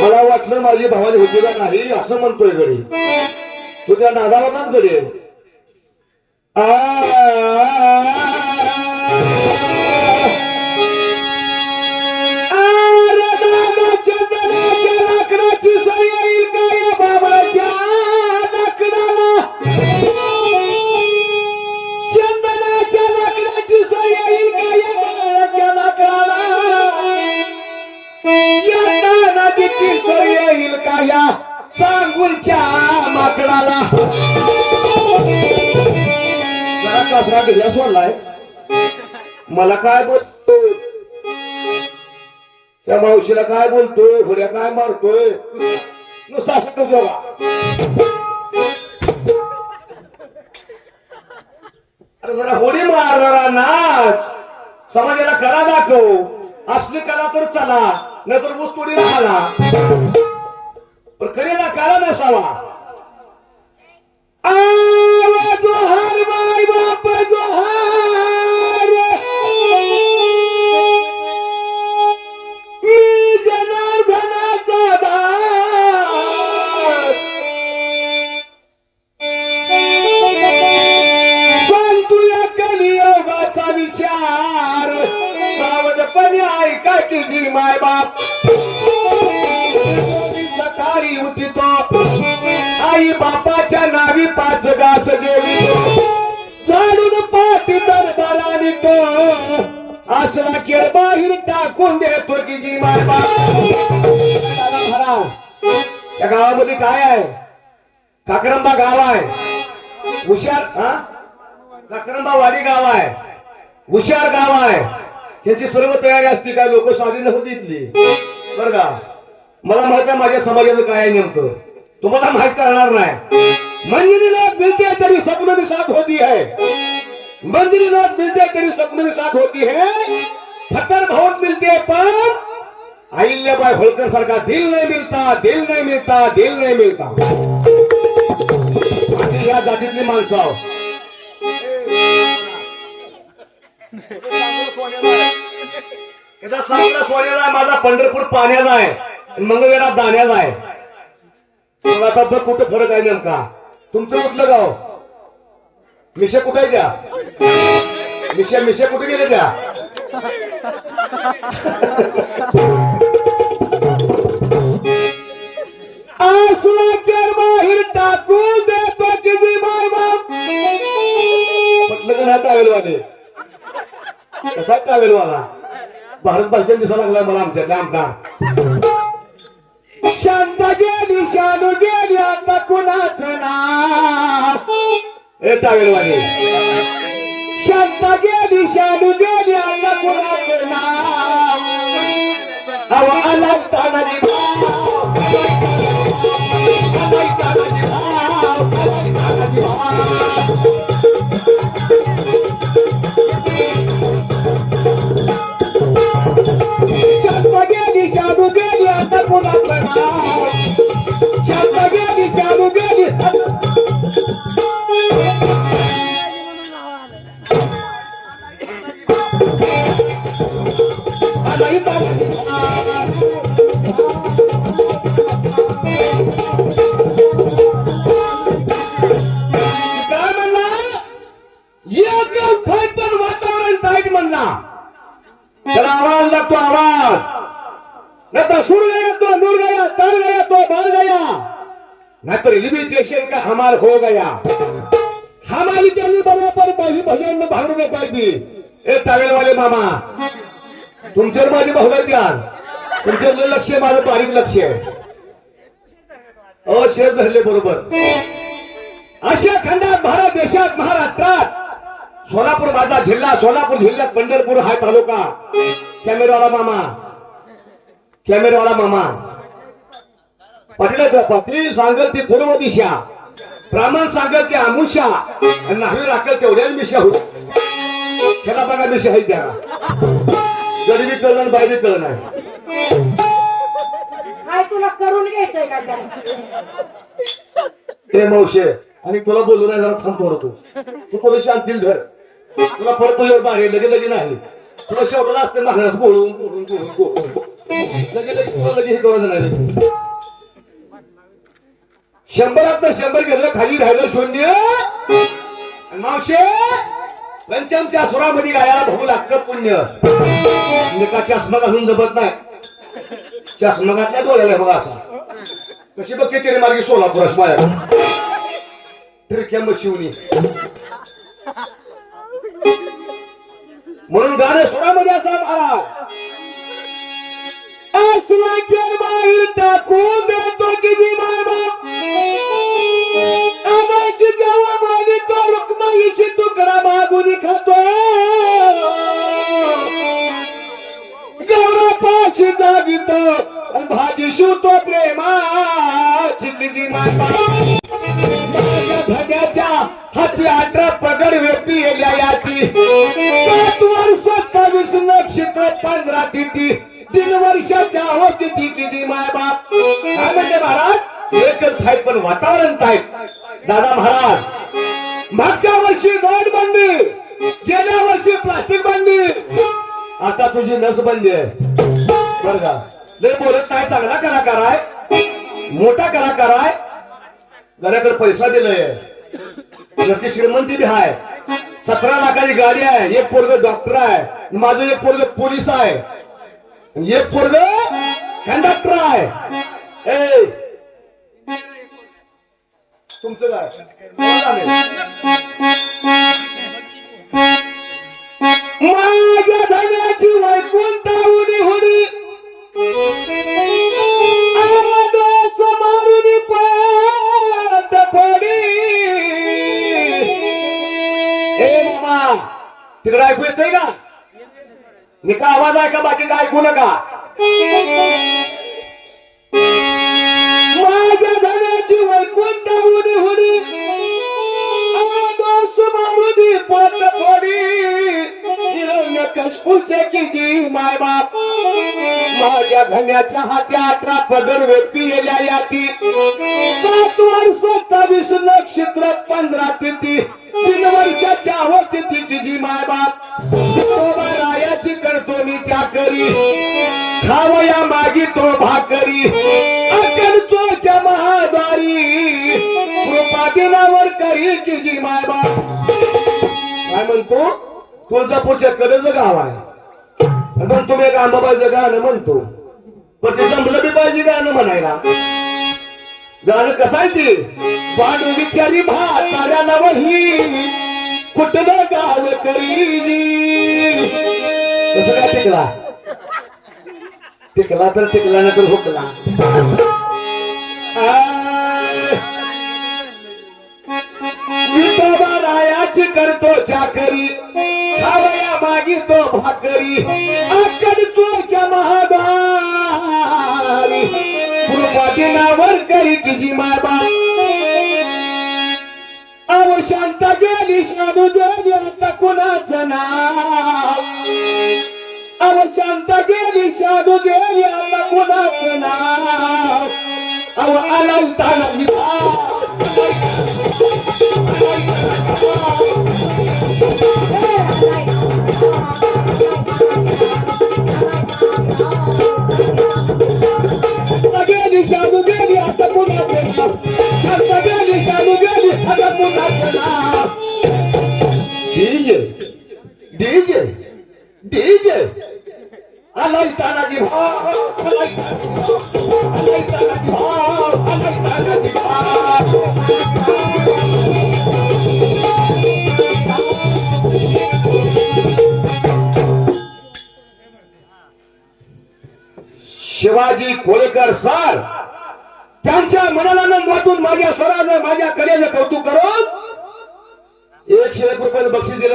मला वाटलं माझी भवानी होती का नाही असं म्हणतोय घरी तू त्या नादावरच गडी आहे. जरा कचरा ढिल्या सोडलाय मला काय बोलतो त्या मावशीला काय बोलतोय? घोड्या काय मारतोय? नुसता असं करतो का अरे जरा होडी मारणारा नाच. समाजाला कला दाखव. असली कला तर चला नाहीतर वस्तुडी तोडी पण कलेला कला नसावा. आवाज जोहार बाय बाप माय बाप। सकाळी उठितो आई बापा पाठी दरबाराने तो असला केळ बाहेर टाकून देतो की जी बाप. त्या गावामध्ये काय आहे? काकरंबा गाव आहे. हुशार हा? काकरंबा वाडी गाव आहे. हुशार गाव आहे. ह्याची सर्व तयारी असते काय लोक साधी नव्हती इथली बरं का? मला माहीत आहे माझ्या समाजाचं काय नेमकं. तुम्हाला माहीत करणार नाही. मंदिरी लोग मिलते तेरी सपनों में साथ होती है मंदिरी लोग मिलते तेरी सपने में साथ होती है। फतर बहुत मिलते हैं पर अहिल्याबाई होळकर सारखा दिल नहीं मिलता दिल नहीं मिलता दिल नहीं मिलता। या जातीतली माणसं आहोत. सांगला सोन्याला आहे, माझा पंढरपूर पाण्याचा आहे मंगळवेढा दाण्याचा आहे मग आता कुठं फरक आहे नेमका? तुमचं कुठलं गाव? मिशा कुठे आहे त्या? मिशा मिशा कुठे गेले त्या? आसुराच्या बाहेर टाकून देतो तुझी माय बाप. म्हटलं का नाही टावेलवाले कसा टावेलवाला भारत भाषेत दिसा लागला मला आमच्या आमदार. शांत गेली शानू गेली आता कुणाच नाव? ए टावेलवाले शांत गेली शानू गेली आता कुणाच नाव अव नाहीतर का हमार हो गया। हमारी त्यांनी बरोबर पहिली भजन भांडू पाहिजे ए वाले मामा तुमच्यावर माझी भावना द्या तुमच्यावर लक्ष माझं बारीक लक्ष आहे अ शेर धरले बरोबर। अशा खंडात भारत देशात महाराष्ट्रात सोलापूर माझा जिल्हा सोलापूर जिल्ह्यात पंढरपूर हा तालुका. कॅमेरावाला मामा कॅमेरावाला मामा. पाटील पाटील सांगल ती पूर्व दिशा. ब्राह्मण सांगल ती आमुषा. आणि नावी राखेल तेवढ्याच मिशा होत त्याला बघा मिशा आहे त्याला. गरिबी कळलं बाहेरी कळलं नाही. काय तुला करून घ्यायचंय का त्याला? ते मावशे आणि तुला बोलू नाही जरा थांब थोडं तू. तू थोडी शांतील धर. तुला परत तुझ्यावर बाहेर लगे लगे नाही. तुला शेवटला असते मागण्यात गोळून गोळून गोळून लगे लगे तुला लगे हे करायचं नाही. शंभरात शंभर घेतलं खाली राहिलं शून्य. मावशे पंचमच्या सुरामध्ये गायाला भाऊ लागतं पुण्य. एका चष्मा घालून जमत नाही. चष्मा घातल्या डोळ्याला बघा असा. कशी बघ किती रे मार्गी सोलापूर माझ्या फिरक्या शिवनी म्हणून गाणं सुरामध्ये असा महाराज. असल्याच्या बाहेर टाकून देतो किती जेव्हा मागे तो रुक्माईशी तुकडा मागून खातो पाशी भाजी शिवतो प्रेमाची किती मामा हाती अठरा पगड व्यक्ती याती सात वर्ष सत्तावीस नक्षत्र पंधरा तिथी तीन वर्षाच्या होती ती किती माय बाप. काय म्हणजे महाराज? एकच थाय पण वातावरण थाय दादा महाराज मागच्या वर्षी नोटबंदी गेल्या वर्षी प्लास्टिक बंदी. आता तुझी नस बंदी आहे. बर का? लय बोलत नाही चांगला कलाकार आहे. मोठा कलाकार आहे. घराकडे पैसा दिलाय. घरची श्रीमंती बी आहे सतरा लाखाची गाडी आहे. एक पोरग डॉक्टर आहे. माझं एक पोरग पोलीस आहे. एक पोरग कंडक्टर आहे ए! तुमचं काय? माझ्या धन्याची वैकुंठ उडी हुडी. मारुनी पाट पडी ए मामा तिकडे ऐकू येतंय का? निका आवाज आहे का बाकी? काय ऐकू नका. माझ्या धनाची वैकुंठ उडी हुडी अनाथ मारुनी पाट पडी हिरण्य कशपुचे किती माय बाप. माझ्या धन्याच्या हाती अठरा पदर व्यक्ती गेल्या याती. सात वर्ष सत्तावीस नक्षत्र पंधरा तिथी. तीन वर्षाच्या होती ती तिची माय बाप. याची रायाची करतो मी चाकरी? खावया मागी तो भाकरी. अकल तोच्या महाद्वारी कृपा दिनावर करी तुझी माय बाप काय म्हणतो? तुळजापूरच्या कडेचं गाव आहे. पण तुम्ही एक आंबाबाईचं गाणं म्हणतो. पण ते जमलं बी पाहिजे गाणं म्हणायला. गाणं कसं आहे ते? पांडू विचारी भाताऱ्या नवही. कुठलं गाव करी कसं काय टिकला? टिकला तर टिकला नाही तर हुकला आय. विठोबा रायाची करतो चाकरी. खावया मागितो भाकरी. आकड तोच्या महादारी कृपादिनावर करी तुझी माबा अव शांत गेली शानू देवी आता कुणाचं नाव अव शांत गेली शानू देवी आता कुणाचं नाव अव आला गेली शानू गेली आता कुणाचं नाव शांत शिवाजी कोळेकर सर त्यांच्या मनाला वाटून माझ्या स्वरानं माझ्या कलेनं कौतुक करून एकशे एक रुपयाचं बक्षीस दिलं.